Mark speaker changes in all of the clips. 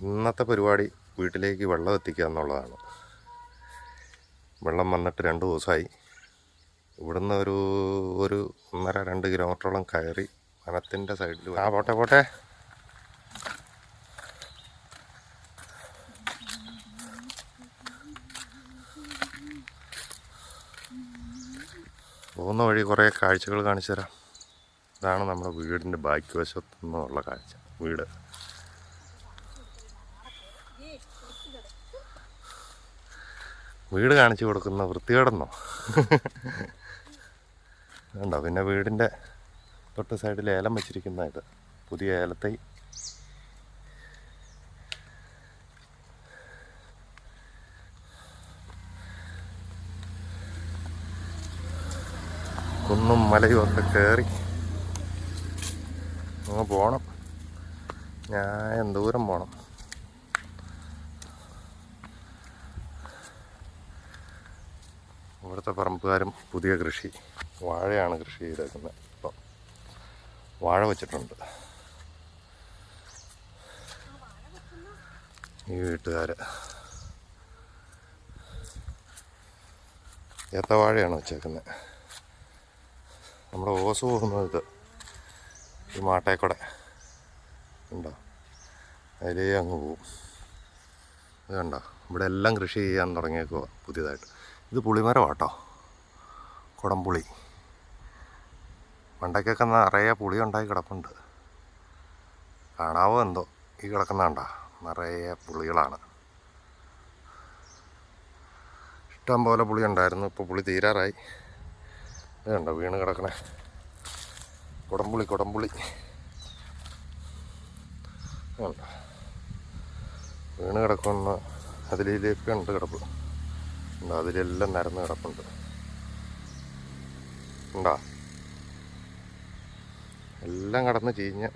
Speaker 1: ഇന്നത്തെ പരിപാടി വീട്ടിലേക്ക് വെള്ളം എത്തിക്കുക എന്നുള്ളതാണ്. വെള്ളം വന്നിട്ട് രണ്ട് ദിവസമായി. ഇവിടുന്ന് ഒരു ഒരു ഒന്നര രണ്ട് കിലോമീറ്ററോളം കയറി വനത്തിന്റെ സൈഡിൽ ആ പോട്ടെ പോട്ടെ. പോകുന്ന വഴി കുറേ കാഴ്ചകൾ കാണിച്ചു തരാം. ഇതാണ് നമ്മുടെ വീടിന്റെ ബാക്കി വശത്തു നിന്നുള്ള കാഴ്ച. വീട്. വീട് കാണിച്ചു കൊടുക്കുന്ന വൃത്തികേടെന്നോ? ഉണ്ടോ പിന്നെ വീടിന്റെ തൊട്ട് സൈഡിൽ ഏലം വെച്ചിരിക്കുന്ന ഇത്. പുതിയ ഏലത്തൈ. കുന്നും മലയും ഒക്കെ കയറി അങ്ങ് പോണം. ഞാൻ എന്തോരം പോണം. ഇവിടുത്തെ പറമ്പുകാരും പുതിയ കൃഷി വാഴയാണ് കൃഷി ചെയ്തേക്കുന്നത് ഇപ്പം വാഴ വെച്ചിട്ടുണ്ട്. ഈ വീട്ടുകാർ ഏത്തവാഴയാണ് വെച്ചേക്കുന്നത് നമ്മുടെ ഓസ് പോകുന്നത് ഈ മാട്ടേക്കൂടെ. ഉണ്ടോ അതിലേ അങ്ങ് പോവും ഇത് കണ്ടോ? ഇവിടെ എല്ലാം കൃഷി ചെയ്യാൻ തുടങ്ങിയേക്കുക പുതിയതായിട്ട്. ഇത് പുളിമരമാട്ടോ. കുടംപുളി. മണ്ടയ്ക്കൊക്കെ നിറയെ പുളി ഉണ്ടായി കിടപ്പുണ്ട്. കാണാവോ എന്തോ ഈ കിടക്കുന്ന കണ്ടോ? നിറയെ പുളികളാണ്. ഇഷ്ടം പോലെ പുളി ഉണ്ടായിരുന്നു. ഇപ്പോൾ പുളി തീരാറായി. ഇത് കണ്ടോ വീണ് കിടക്കണേ. കുടംപുളി കുടംപുളി. വീണ് കിടക്കുന്ന അതിലേക്ക് ഉണ്ട് കിടപ്പ്. ഉണ്ടോ അതിലെല്ലാം നിരന്ന് കിടപ്പുണ്ട്. ഉണ്ടോ? എല്ലാം കടന്ന് ചീഞ്ഞ്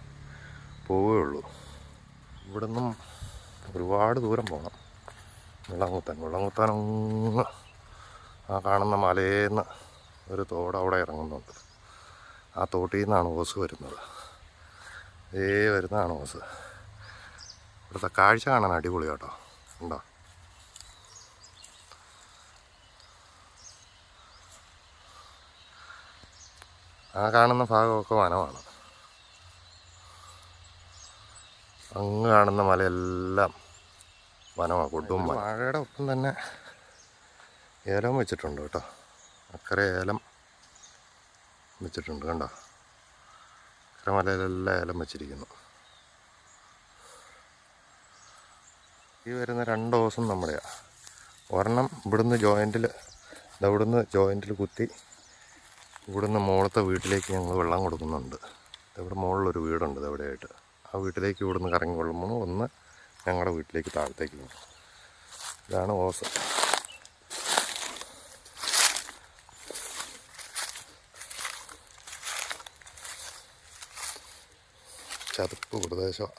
Speaker 1: പോവുകയുള്ളൂ ഇവിടെ നിന്നും ഒരുപാട് ദൂരം പോകണം വെള്ളംകുത്താൻ വെള്ളംകുത്താൻ ഒന്ന് ആ കാണുന്ന മലയേന്ന് ഒരു തോട് അവിടെ ഇറങ്ങുന്നുണ്ട്. ആ തോട്ടിൽ നിന്നാണ് ഓസ് വരുന്നത്. ഏ വരുന്നതാണ് ഓസ്. ഇവിടുത്തെ കാഴ്ച കാണാൻ അടിപൊളി കേട്ടോ. ഉണ്ടോ? ആ കാണുന്ന ഭാഗമൊക്കെ വനമാണ്. അങ്ങ് കാണുന്ന മലയെല്ലാം വനമാണ് കൊടും വാഴയുടെ ഒപ്പം തന്നെ ഏലം വെച്ചിട്ടുണ്ട് കേട്ടോ. അക്കരെ ഏലം വെച്ചിട്ടുണ്ട് കണ്ടോ? അക്കരെ മലയിലെല്ലാം ഏലം വെച്ചിരിക്കുന്നു. ഈ വരുന്ന രണ്ട് ദിവസം നമ്മുടെയാണ് ഒരെണ്ണം ഇവിടുന്ന് ജോയിന്റിൽ ഇവിടുന്ന് ജോയിന്റിൽ കുത്തി ഇവിടുന്ന് മുകളത്തെ വീട്ടിലേക്ക് ഞങ്ങൾ വെള്ളം കൊടുക്കുന്നുണ്ട്. ഇവിടെ മുകളിലൊരു വീടുണ്ട് ഇതെവിടെയായിട്ട് ആ വീട്ടിലേക്ക് ഇവിടുന്ന് കറങ്ങി കൊള്ളുമ്പോൾ ഒന്ന് ഞങ്ങളുടെ വീട്ടിലേക്ക് താഴത്തേക്ക് പോകും ഇതാണ് ഓസ്. ചതുപ്പ് പ്രദേശം.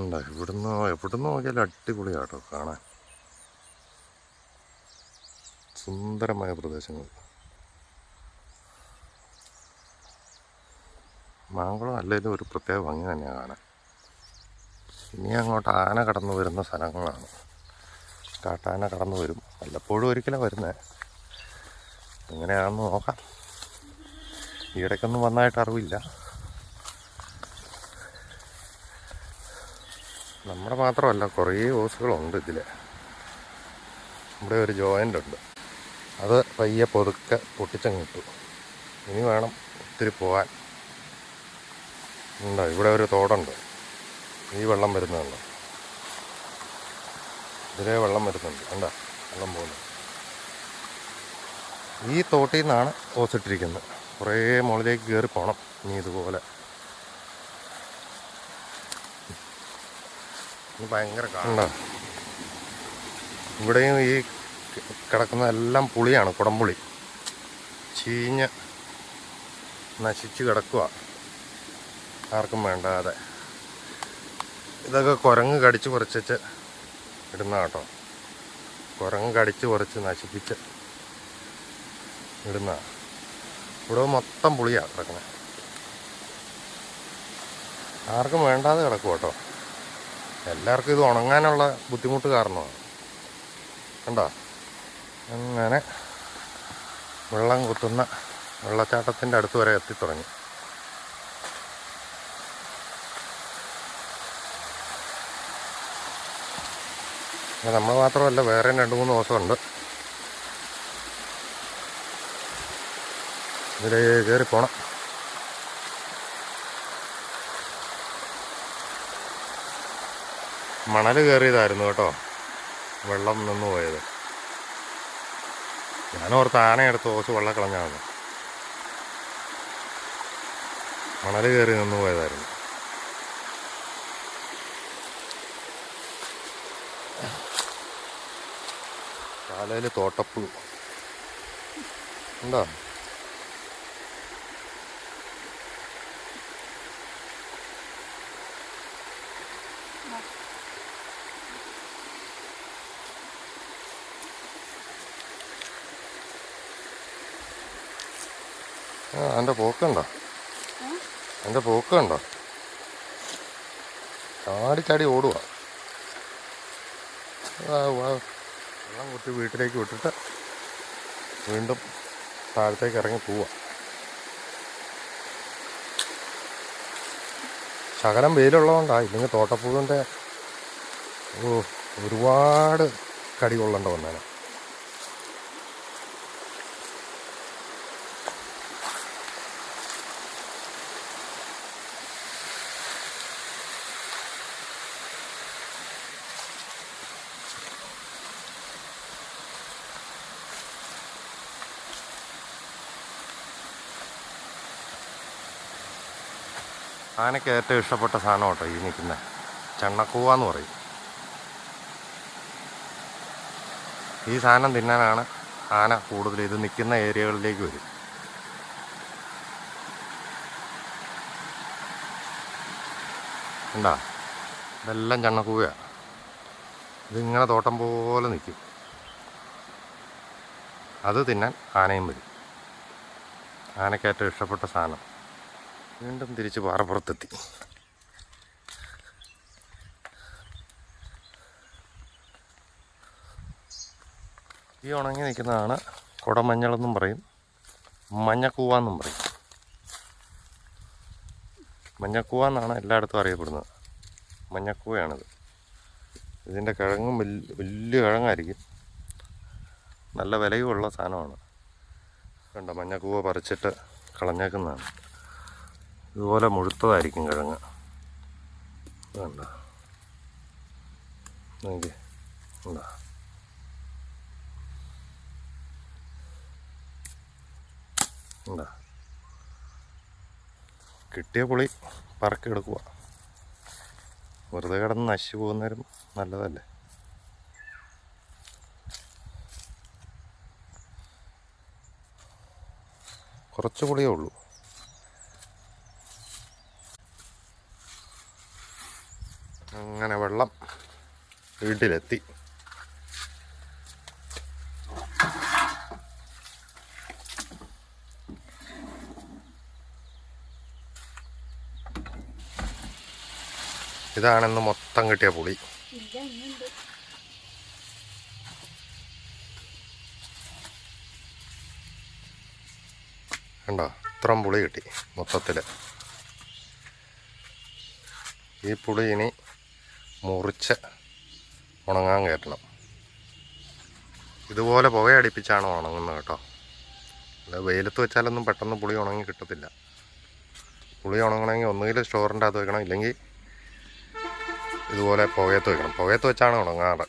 Speaker 1: ഉണ്ട്? ഇവിടുന്ന് എവിടുന്ന് നോക്കിയാലും അടിപൊളിയാട്ടോ കാണാൻ. സുന്ദരമായ പ്രദേശങ്ങൾ. മാങ്കുളം അല്ലെങ്കിലും ഒരു പ്രത്യേക ഭംഗി തന്നെയാണ് കാണാൻ. ഇനി അങ്ങോട്ട് ആന കടന്നു വരുന്ന സ്ഥലങ്ങളാണ്. കാട്ടാന കടന്നു വരും. വല്ലപ്പോഴും ഒരിക്കലാണ് വരുന്നത് എങ്ങനെയാണെന്ന് നോക്കാം. ഈയിടയ്ക്കൊന്നും വന്നായിട്ട് അറിവില്ല. നമ്മുടെ മാത്രമല്ല കുറേ ഓസുകളുണ്ട് ഇതിൽ നമ്മുടെ ഒരു ജോയിന്റ് ഉണ്ട്. അത് പയ്യെ പൊതുക്കെ പൊട്ടിച്ചങ്ങിട്ടു ഇനി വേണം ഒത്തിരി പോകാൻ ഉണ്ടോ? ഇവിടെ ഒരു തോടുണ്ട്. ഈ വെള്ളം വരുന്നുണ്ട്. ഇതിലേ വെള്ളം വരുന്നുണ്ട്. കണ്ടോ? വെള്ളം പോകുന്നു. ഈ തോട്ടിൽ നിന്നാണ് ഓസിട്ടിരിക്കുന്നത് കുറേ മുകളിലേക്ക് കയറി പോകണം ഇനി ഇതുപോലെ. ഇത് ഭയങ്കര കണ്ടോ? ഇവിടെയും ഈ കിടക്കുന്ന എല്ലാം പുളിയാണ്. കുടംപുളി. ചീഞ്ഞ് നശിച്ച് കിടക്കുക ആർക്കും വേണ്ടാതെ. ഇതൊക്കെ കുരങ്ങ് കടിച്ച് പറിച്ചിട്ട് ഇടുന്ന കേട്ടോ. കുരങ്ങ് കടിച്ച് കുറച്ച് നശിപ്പിച്ച് ഇടുന്ന. ഇവിടെ മൊത്തം പുളിയാണ് കിടക്കുന്നത് ആർക്കും വേണ്ടാതെ കിടക്കും കേട്ടോ. എല്ലാവർക്കും ഇത് ഉണങ്ങാനുള്ള ബുദ്ധിമുട്ട് കാരണമാണ്. കണ്ടോ? അങ്ങനെ വെള്ളം കുത്തുന്ന വെള്ളച്ചാട്ടത്തിന്റെ അടുത്ത് വരെ എത്തിത്തുടങ്ങി അത് നമ്മൾ മാത്രമല്ല വേറെയും രണ്ട് മൂന്ന് ദിവസമുണ്ട്. ഇതിൽ കയറി പോണം. മണൽ കയറിയതായിരുന്നു കേട്ടോ. വെള്ളം നിന്ന് പോയത്. ഞാനോർത്ത് ആനയെടുത്ത് ഓസ് വെള്ളം കളഞ്ഞാണ് മണൽ കയറി നിന്ന് പോയതായിരുന്നു. കാലയിൽ തോട്ടപ്പുഴു. ഉണ്ടോ? ആ എന്റെ പോക്കുണ്ടോ എന്റെ പോക്കുണ്ടോ ചാടി ചാടി ഓടുക വെള്ളം കുത്തി വീട്ടിലേക്ക് വിട്ടിട്ട് വീണ്ടും താഴത്തേക്ക് ഇറങ്ങി പോവുക ശകലം വെയിലുള്ളതുകൊണ്ടാണ് ഇല്ലെങ്കിൽ തോട്ടപ്പൂവിന്റെ ഒരുപാട് കടി കൊള്ളേണ്ട വന്നേനെ. ആനയ്ക്ക് ഏറ്റവും ഇഷ്ടപ്പെട്ട സാധനം കേട്ടോ ഈ നിൽക്കുന്ന ചണ്ണക്കൂവ എന്ന് പറയും. ഈ സാധനം തിന്നാനാണ് ആന കൂടുതൽ ഇത് നിൽക്കുന്ന ഏരിയകളിലേക്ക് വരും. ഉണ്ടാ ഇതെല്ലാം ചണ്ണക്കൂവയാണ് ഇതിങ്ങനെ തോട്ടം പോലെ നിൽക്കും. അത് തിന്നാൻ ആനയും വരും. ആനയ്ക്ക് ഏറ്റവും ഇഷ്ടപ്പെട്ട സാധനം. വീണ്ടും തിരിച്ച് പാറപ്പുറത്തെത്തി. ഈ ഉണങ്ങി നിൽക്കുന്നതാണ് കുടമഞ്ഞളെന്നും പറയും മഞ്ഞക്കൂവ എന്നും പറയും. മഞ്ഞക്കൂവ എന്നാണ് എല്ലായിടത്തും അറിയപ്പെടുന്നത്. മഞ്ഞക്കൂവയാണിത്. ഇതിന്റെ കിഴങ്ങും വലിയ വലിയ കിഴങ്ങായിരിക്കും. നല്ല വിലയുമുള്ള സാധനമാണ്. കണ്ട മഞ്ഞക്കൂവ പറിച്ചിട്ട് കളഞ്ഞേക്കുന്നതാണ്. ഇതുപോലെ മുഴുത്തതായിരിക്കും കിഴങ്ങ്. വേണ്ട നോക്കി ഉണ്ടാ കിട്ടിയ പുളി പറക്കെടുക്കുക വെറുതെ കിടന്ന് നശിച്ചു പോകുന്നേരം നല്ലതല്ലേ? കുറച്ച് പുളിയേ ഉള്ളൂ അങ്ങനെ വെള്ളം വീട്ടിലെത്തി. ഇതാണെന്ന് മൊത്തം കിട്ടിയ പുളി. കണ്ടോ? ഇത്രയും പുളി കിട്ടി മൊത്തത്തിൽ ഈ പുളി ഇനി മുറിച്ച് ഉണങ്ങാൻ കയറ്റണം. ഇതുപോലെ പുകയടിപ്പിച്ചാണ് ഉണങ്ങുന്നത് കേട്ടോ. അല്ല വെയിലത്ത് വെച്ചാലൊന്നും പെട്ടെന്ന് പുളി ഉണങ്ങി കിട്ടത്തില്ല. പുളി ഉണങ്ങണമെങ്കിൽ ഒന്നുകിൽ സ്റ്റോറിന്റെ അകത്ത് വെക്കണം ഇല്ലെങ്കിൽ ഇതുപോലെ പുകയത്ത് വെക്കണം. പുകയത്ത് വെച്ചാണ് ഉണങ്ങാറ്.